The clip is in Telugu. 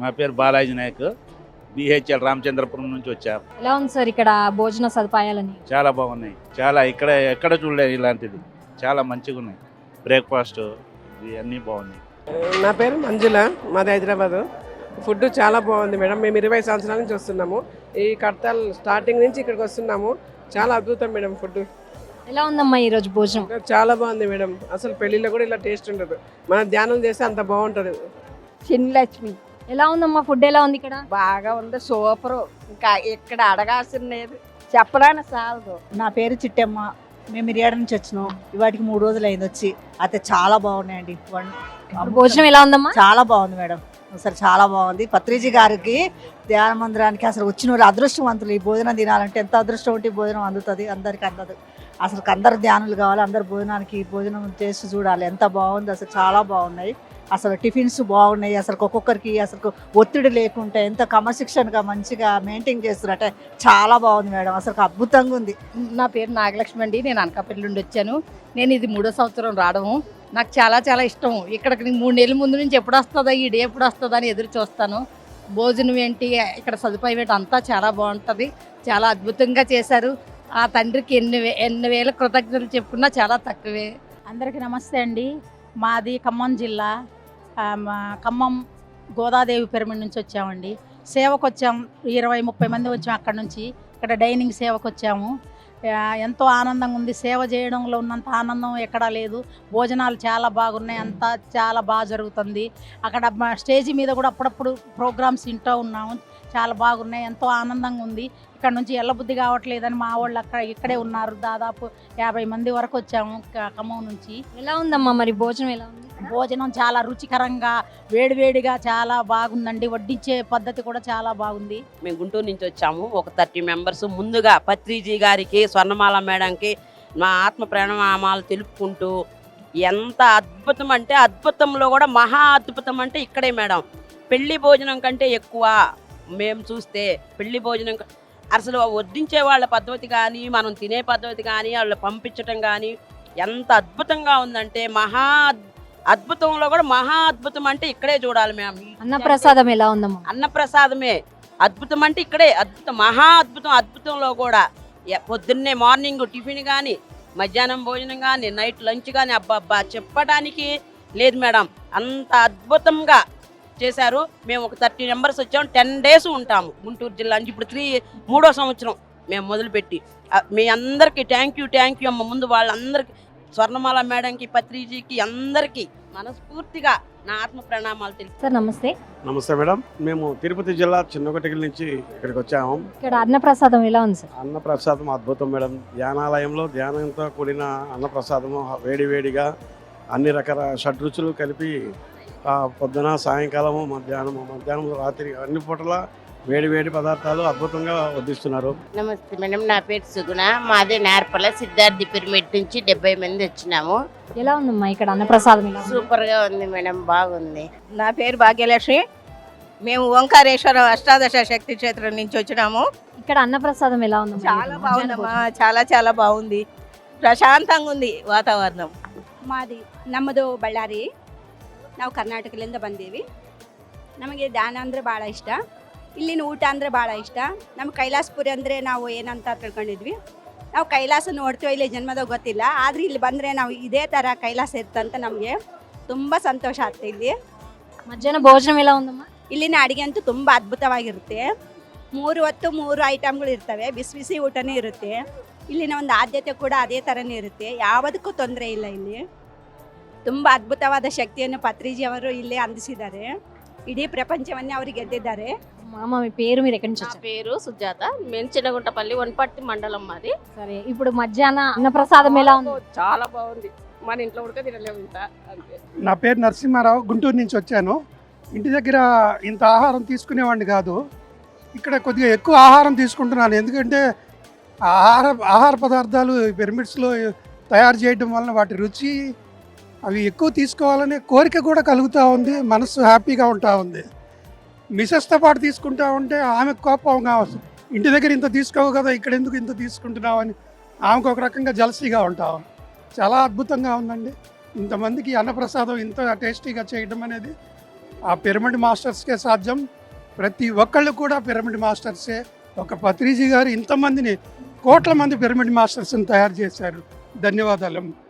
మా పేరు బాలాజీ నాయక్. బిహెచ్ఎల్ రామచంద్రపురం నుంచి వచ్చా ఎలా ఉంది సార్ ఇక్కడ భోజన సదుపాయాలని చాలా బాగున్నాయి. చాలా ఇక్కడ ఎక్కడ చూడలేదు ఇలాంటిది. చాలా మంచిగా ఉన్నాయి. బ్రేక్ఫాస్ట్ ఇవన్నీ బాగున్నాయి. నా పేరు మంజుల. మాది హైదరాబాద్. ఫుడ్ చాలా బాగుంది మేడం. మేము ఇరవై సంవత్సరాల నుంచి వస్తున్నాము. ఈ కడతాల్ స్టార్టింగ్ నుంచి ఇక్కడికి వస్తున్నాము. చాలా అద్భుతం మేడం ఫుడ్ ఎలా ఉందమ్మా ఈ రోజు భోజనం చాలా బాగుంది మేడం. అసలు పెళ్ళిలో కూడా ఇలా టేస్ట్ ఉండదు. మనం ధ్యానం చేస్తే అంత బాగుంటుంది. చిన్నలక్ష్మి ఎలా ఉందమ్మా ఫుడ్ ఎలా ఉంది ఇక్కడ? బాగా ఉంది సూపరు. ఇంకా ఇక్కడ అడగాల్సిన లేదు చెప్పడానికి చాలదు నా పేరు చిట్టమ్మ. మేము మిరియాడ నుంచి వచ్చినాం. ఇవాటికి మూడు రోజులు అయింది వచ్చి. అయితే చాలా బాగున్నాయండి. భోజనం ఎలా ఉందమ్మా? చాలా బాగుంది మేడం. అసలు చాలా బాగుంది. పత్రిజీ గారికి ధ్యాన మందిరానికి అసలు వచ్చిన వాళ్ళు అదృష్టవంతులు. ఈ భోజనం తినాలంటే ఎంత అదృష్టం ఉంటే ఈ భోజనం అందుతుంది అందరికి అందదు. అసలు అందరు ధ్యానులు కావాలి అందరు భోజనానికి భోజనం చేసి చూడాలి. ఎంత బాగుంది అసలు చాలా బాగున్నాయి. అసలు టిఫిన్స్ బాగున్నాయి అసలు ఒక్కొక్కరికి అసలు ఒత్తిడి లేకుండా ఎంత క్రమశిక్షణగా మంచిగా మెయింటైన్ చేస్తున్నట్టే చాలా బాగుంది మేడం. అసలు అద్భుతంగా ఉంది. నా పేరు నాగలక్ష్మి అండి. నేను అనకాపల్లి నుండి వచ్చాను. నేను ఇది మూడో సంవత్సరం రావడము నాకు చాలా చాలా ఇష్టం. ఇక్కడికి నేను మూడు నెలల ముందు నుంచి ఎప్పుడు వస్తుందా ఈ డే ఎప్పుడు వస్తుందా అని ఎదురు చూస్తాను. భోజనం ఏంటి ఇక్కడ సదుపాయం ఏంటి అంతా చాలా బాగుంటుంది. చాలా అద్భుతంగా చేశారు. ఆ తండ్రికి ఎన్ని వే- ఎన్ని వేల కృతజ్ఞతలు చెప్పుకున్నా చాలా తక్కువే. అందరికీ నమస్తే అండి. మాది ఖమ్మం జిల్లా. ఖమ్మం గోదాదేవి పిరమిడ్ నుంచి వచ్చామండి. సేవకు వచ్చాం ఇరవై ముప్పై మంది వచ్చాం అక్కడ నుంచి. ఇక్కడ డైనింగ్ సేవకు వచ్చాము ఎంతో ఆనందంగా ఉంది. సేవ చేయడంలో ఉన్నంత ఆనందం ఎక్కడా లేదు. భోజనాలు చాలా బాగున్నాయి. అంతా చాలా బాగా జరుగుతుంది. అక్కడ మా స్టేజీ మీద కూడా అప్పుడప్పుడు ప్రోగ్రామ్స్ వింటూ ఉన్నాము. చాలా బాగున్నాయి. ఎంతో ఆనందంగా ఉంది. ఇక్కడ నుంచి ఎల్లబుద్ధి కావట్లేదని మా వాళ్ళు అక్కడ ఇక్కడే ఉన్నారు. దాదాపు యాభై మంది వరకు వచ్చాము ఖమ్మం నుంచి. ఎలా ఉందమ్మా మరి భోజనం? ఎలా ఉంది? భోజనం చాలా రుచికరంగా వేడివేడిగా చాలా బాగుందండి. వడ్డించే పద్ధతి కూడా చాలా బాగుంది. మేము గుంటూరు నుంచి వచ్చాము. ఒక థర్టీ మెంబర్స్ ముందుగా పత్రిజీ గారికి స్వర్ణమాల మేడంకి మా ఆత్మ ప్రణామాలు తెలుపుకుంటూ ఎంత అద్భుతం అంటే అద్భుతంలో కూడా మహా అద్భుతం అంటే ఇక్కడే మేడం. పెళ్ళి భోజనం కంటే ఎక్కువ మేము చూస్తే పెళ్ళి భోజనం అసలు వడ్డించే వాళ్ళ పద్ధతి కానీ మనం తినే పద్ధతి కానీ వాళ్ళు పంపించటం కానీ ఎంత అద్భుతంగా ఉందంటే మహా అద్భుతంలో కూడా మహా అద్భుతం అంటే ఇక్కడే చూడాలి మేము అన్నప్రసాదం ఎలా ఉందమ్మా? అన్నప్రసాదమే. అద్భుతం అంటే ఇక్కడే అద్భుతం మహా అద్భుతం అద్భుతంలో కూడా. పొద్దున్నే మార్నింగ్ టిఫిన్ కానీ మధ్యాహ్నం భోజనం కానీ నైట్ లంచ్ కానీ అబ్బా చెప్పడానికి లేదు మేడం. అంత అద్భుతంగా చేశారు. మేము ఒక థర్టీ మెంబర్స్ వచ్చాము టెన్ డేస్ ఉంటాము గుంటూరు జిల్లా నుంచి. ఇప్పుడు త్రీ మూడో సంవత్సరం మేము మొదలుపెట్టి. మీ అందరికీ థ్యాంక్ యూ థ్యాంక్ యూ అమ్మ. ముందు వాళ్ళందరికీ స్వర్ణమాల మేడంకి పత్రిజీకి అందరికీ మనస్ఫూర్తిగా నా ఆత్మ ప్రణామాలు తెలుపు సార్ నమస్తే. నమస్తే మేడం. మేము తిరుపతి జిల్లా చిన్నకొట్టగిరి నుంచి ఇక్కడికి వచ్చాము. ఇక్కడ అన్నప్రసాదం ఎలా ఉంది సార్? అన్నప్రసాదం అద్భుతం మేడం. ధ్యానాలయంలో ధ్యానంతో కూడిన అన్నప్రసాదము వేడి వేడిగా అన్ని రకాల షడ్రుచులు కలిపి ఆ, పొద్దున సాయంకాలము మధ్యాహ్నము మధ్యాహ్నం రాత్రి అన్ని పూటల వేడి వేడి పదార్థాలు అద్భుతంగా వడ్డిస్తున్నారు నమస్తే మేడం నా పేరు సుగుణ మాది నేర్పల సిద్ధార్థి పిరమిడ్ నుంచి డెబ్బై మంది వచ్చినాము ఎలా ఉందమ్మా ఇక్కడ అన్నప్రసాదం ఎలా ఉంది సూపర్ గా ఉంది మేడం బాగుంది నా పేరు భాగ్యలక్ష్మి మేము ఓంకారేశ్వర అష్టాదశ శక్తి క్షేత్రం నుంచి వచ్చినాము ఇక్కడ అన్నప్రసాదం ఎలా ఉందమ్మా చాలా బాగుందమ్మా చాలా చాలా బాగుంది ప్రశాంతంగా ఉంది వాతావరణం ಮಾದಿ ನಮ್ಮದು ಬಳ್ಳಾರಿ ನಾವು ಕರ್ನಾಟಕದಿಂದ ಬಂದೀವಿ ನಮಗೆ ಧ್ಯಾನ ಅಂದರೆ ಭಾಳ ಇಷ್ಟ ಇಲ್ಲಿನ ಊಟ ಅಂದರೆ ಭಾಳ ಇಷ್ಟ. ನಮ್ಮ ಕೈಲಾಸಪುರಿ ಅಂದರೆ ನಾವು ಏನಂತ ತಿಳ್ಕೊಂಡಿದ್ವಿ. ನಾವು ಕೈಲಾಸ ನೋಡ್ತೀವೋ ಇಲ್ಲಿ ಜನ್ಮದಾಗ ಗೊತ್ತಿಲ್ಲ. ಆದರೆ ಇಲ್ಲಿ ಬಂದರೆ ನಾವು ಇದೇ ಥರ ಕೈಲಾಸ ಇರ್ತಂತ ನಮಗೆ ತುಂಬ ಸಂತೋಷ ಆಗ್ತದೆ ಇಲ್ಲಿ ಮಧ್ಯಾಹ್ನ ಭೋಜನ ಇಲ್ಲ ಒಂದಮ್ಮ ಇಲ್ಲಿನ ಅಡುಗೆ ಅಂತೂ ತುಂಬ ಅದ್ಭುತವಾಗಿರುತ್ತೆ. ಮೂರು ಹೊತ್ತು ಮೂರು ಐಟಮ್ಗಳು ಇರ್ತವೆ. ಬಿಸಿ ಬಿಸಿ ಊಟನೇ ಇರುತ್ತೆ. ಇಲ್ಲಿನ ಒಂದು ಆದ್ಯತೆ ಕೂಡ ಅದೇ ಥರನೇ ಇರುತ್ತೆ. ಯಾವುದಕ್ಕೂ ತೊಂದರೆ ಇಲ್ಲ ಇಲ್ಲಿ. ತುಂಬ ಅದ್ಭುತವಾದ ಶಕ್ತಿಯನ್ನು ಪತ್ರಿಜಿಯವರು ಇಲ್ಲೇ ಅಂದಿಸಿದ್ದಾರೆ. ಇಡೀ ಪ್ರಪಂಚವನ್ನೇ ಅವರು ಗೆದ್ದಿದ್ದಾರೆ. మామ మీ పేరు మీరు ఎక్కడి నుంచి నా వచ్చారు? పేరు సుజాత. మేము చిన్నగుంటపల్లి వనపర్తి మండలం మాది. సరే ఇప్పుడు మధ్యాహ్న అన్నప్రసాదం ఎలా ఉంది? చాలా బాగుంది. మన ఇంట్లో ఉడక తినలేము ఇంత అంతే. నా పేరు నరసింహారావు గుంటూరు నుంచి వచ్చాను. ఇంటి దగ్గర ఇంత ఆహారం తీసుకునేవాడిని కాదు. ఇక్కడ కొద్దిగా ఎక్కువ ఆహారం తీసుకుంటున్నాను. ఎందుకంటే ఆహార ఆహార పదార్థాలు పిరమిడ్స్లో తయారు చేయడం వలన వాటి రుచి అవి ఎక్కువ తీసుకోవాలనే కోరిక కూడా కలుగుతూ ఉంది. మనసు హ్యాపీగా ఉంటా ఉంది. మిసెస్తో పాటు తీసుకుంటా ఉంటే ఆమెకు కోపం కావచ్చు. ఇంటి దగ్గర ఇంత తీసుకోవు కదా ఇక్కడ ఎందుకు ఇంత తీసుకుంటున్నావు అని ఆమెకు ఒక రకంగా జలసీగా ఉంటావు చాలా అద్భుతంగా ఉందండి. ఇంతమందికి అన్నప్రసాదం ఇంత టేస్టీగా చేయడం అనేది ఆ పిరమిడ్ మాస్టర్స్కే సాధ్యం. ప్రతి ఒక్కళ్ళు కూడా పిరమిడ్ మాస్టర్సే. ఒక పత్రిజీ గారు ఇంతమందిని కోట్ల మంది పిరమిడ్ మాస్టర్స్ని తయారు చేశారు. ధన్యవాదాలు.